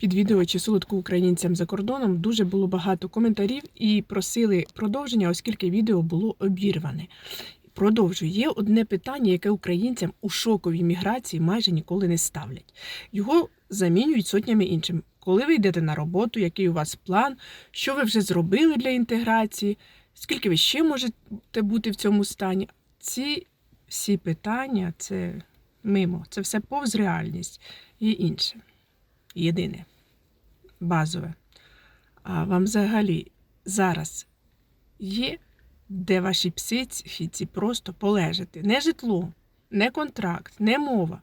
Під відео чи солодку українцям за кордоном дуже було багато коментарів і просили продовження, оскільки відео було обірване. Продовжую. Є одне питання, яке українцям у шоковій міграції майже ніколи не ставлять. Його замінюють сотнями іншим. Коли ви йдете на роботу, який у вас план, що ви вже зробили для інтеграції, скільки ви ще можете бути в цьому стані? Ці всі питання це мимо, це все повз реальність і інше. Єдине, базове. А вам взагалі зараз є, де вашій психіці просто полежати? Не житло, не контракт, не мова.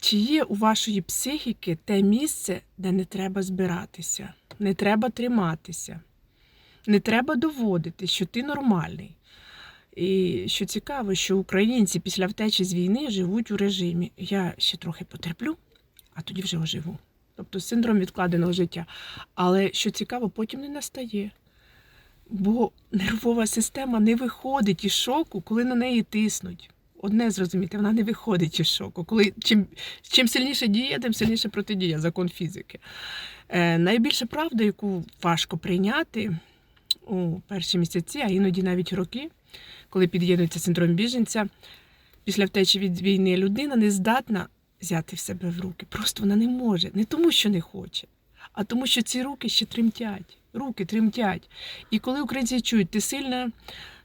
Чи є у вашої психіки те місце, де не треба збиратися, не треба триматися, не треба доводити, що ти нормальний? І що цікаво, що українці після втечі з війни живуть у режимі. Я ще трохи потерплю, а тоді вже оживу. Тобто синдром відкладеного життя. Але що цікаво, потім не настає. Бо нервова система не виходить із шоку, коли на неї тиснуть. Одне зрозуміти, вона не виходить із шоку. Коли чим, чим сильніше діє, тим сильніше протидія закон фізики. Е, найбільша правда, яку важко прийняти у перші місяці, а іноді навіть роки, коли під'єднується синдром біженця, після втечі від війни людина не здатна взяти в себе в руки. Просто вона не може. Не тому, що не хоче, а тому, що ці руки ще тремтять. Руки тремтять. І коли українці чують, ти сильна,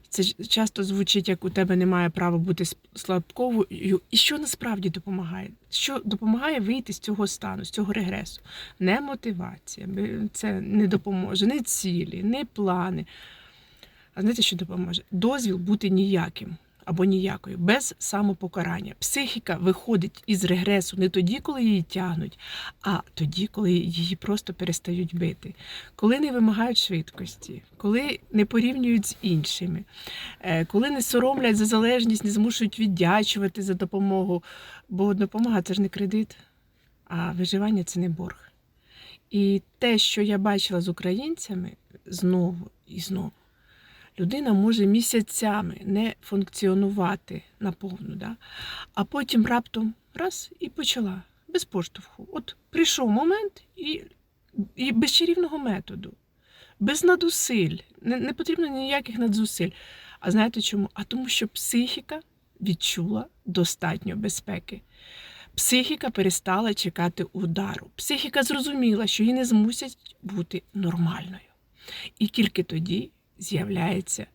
це часто звучить, як у тебе немає права бути слабковою. І що насправді допомагає? Що допомагає вийти з цього стану, з цього регресу? Не мотивація, це не допоможе, не цілі, не плани. А знаєте, що допоможе? Дозвіл бути ніяким або ніякою, без самопокарання. Психіка виходить із регресу не тоді, коли її тягнуть, а тоді, коли її просто перестають бити, коли не вимагають швидкості, коли не порівнюють з іншими, е, коли не соромлять за залежність, не змушують віддячувати за допомогу. Бо допомога це ж не кредит, а виживання це не борг. І те, що я бачила з українцями знову і знову людина може місяцями не функціонувати наповну, да? а потім раптом раз і почала без поштовху. От прийшов момент і, і без чарівного методу, без надусиль, не, не потрібно ніяких надзусиль. А знаєте чому? А тому, що психіка відчула достатньо безпеки. Психіка перестала чекати удару. Психіка зрозуміла, що її не змусять бути нормальною. І тільки тоді з'являється